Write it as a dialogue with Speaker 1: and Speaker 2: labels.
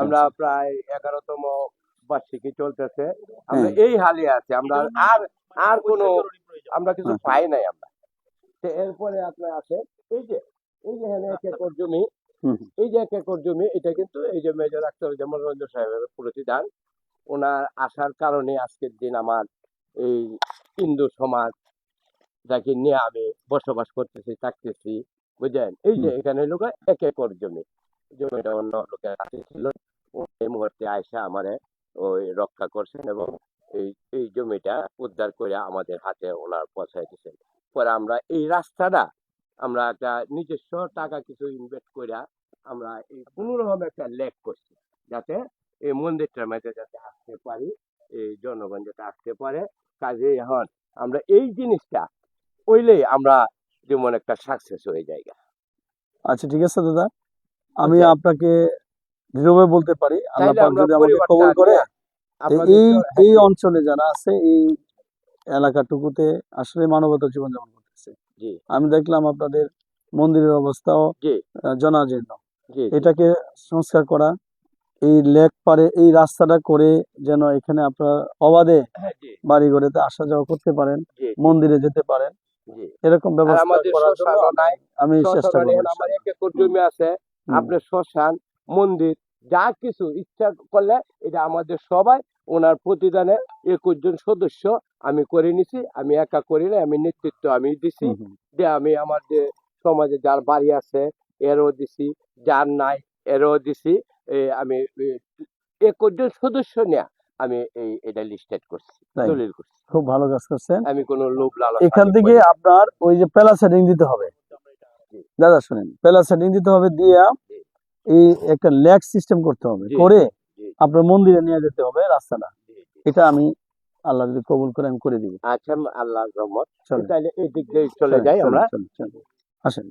Speaker 1: আমরা প্রায় এগারোতম বার্ষিকী চলতেছে। আমরা
Speaker 2: হ্যাঁ।
Speaker 1: এই হালে আছি আমরা আর আর কোনো আমরা কিছু
Speaker 2: আচ্ছা।
Speaker 1: পাই নাই আমরা। এরপরে আপনার আছে এই যে এই যে এখানে এক একর জমি। এই যে এক একর জমি এটা কিন্তু এই যে মেজর আক্তার জামান রঞ্জন সাহেবের প্রতিদান। ওনার আসার কারণে আজকের দিন আমার এই হিন্দু সমাজ যাকে নিয়ে আমি বসবাস করতেছি থাকতেছি বুঝলেন? এই যে এখানে লোক এক একর জমি। জমিটা অন্য লোকের কাছে ছিল এই মুহূর্তে আয়সা আমারে ওই রক্ষা করছেন এবং এই এই জমিটা উদ্ধার করে আমাদের হাতে ওনার পৌঁছায় দিচ্ছেন পরে আমরা এই রাস্তাটা আমরা একটা নিজস্ব টাকা কিছু ইনভেস্ট করে আমরা এই কোনোরকম একটা লেক করছি যাতে এই মন্দিরটার মধ্যে যাতে আসতে পারি এই জনগণ যাতে আসতে পারে। কাজে এখন আমরা এই জিনিসটা ওইলেই আমরা যেমন একটা সাকসেস হয়ে যায়
Speaker 2: আচ্ছা ঠিক আছে দাদা। আমি
Speaker 1: আচ্ছা।
Speaker 2: আপনাকে দৃঢ়ভাবে বলতে পারি আল্লাহ পাক যদি আমাকে কবুল করে এই এই অঞ্চলে যারা আছে এই এলাকাটুকুতে আসলে মানবতা জীবনযাপন করতেছে। আমি দেখলাম আপনাদের মন্দিরের অবস্থাও জনাজীর্ণ। এটাকে সংস্কার করা এই লেক পারে এই রাস্তাটা করে যেন এখানে আপনার অবাধে
Speaker 1: হ্যাঁ,
Speaker 2: বাড়ি ঘরেতে আসা যাওয়া করতে পারেন মন্দিরে যেতে পারেন এরকম ব্যবস্থা করার জন্য আমি চেষ্টা করব
Speaker 1: আমার জমি আছে। আপনার শ্মশান মন্দির যা কিছু ইচ্ছা করলে এটা আমাদের সবাই ওনার প্রতিদানে একুশ জন সদস্য আমি করে নিছি আমি একা করি না আমি নেতৃত্ব আমি দিছি। যে আমি আমার যে সমাজে যার বাড়ি আছে এরও দিছি যার নাই এরও দিছি আমি একুশ জন সদস্য নিয়ে আমি এই এটা লিস্টেড করছি দলিল করছি।
Speaker 2: খুব ভালো কাজ করছেন।
Speaker 1: আমি কোনো লোভ লালসা
Speaker 2: এখান থেকে আপনার ওই যে পেলা সেটিং দিতে হবে। দাদা শুনেন পেলা সেটিং দিতে হবে দিয়া এই একটা ল্যাক সিস্টেম করতে হবে করে আপনার মন্দিরে নিয়ে যেতে হবে রাস্তাটা। এটা আমি আল্লাহ যদি কবুল করে আমি করে দিব।
Speaker 1: আচ্ছা আল্লাহ রহমত। তাহলে এই দিক দিয়ে চলে যাই আমরা।
Speaker 2: আসেন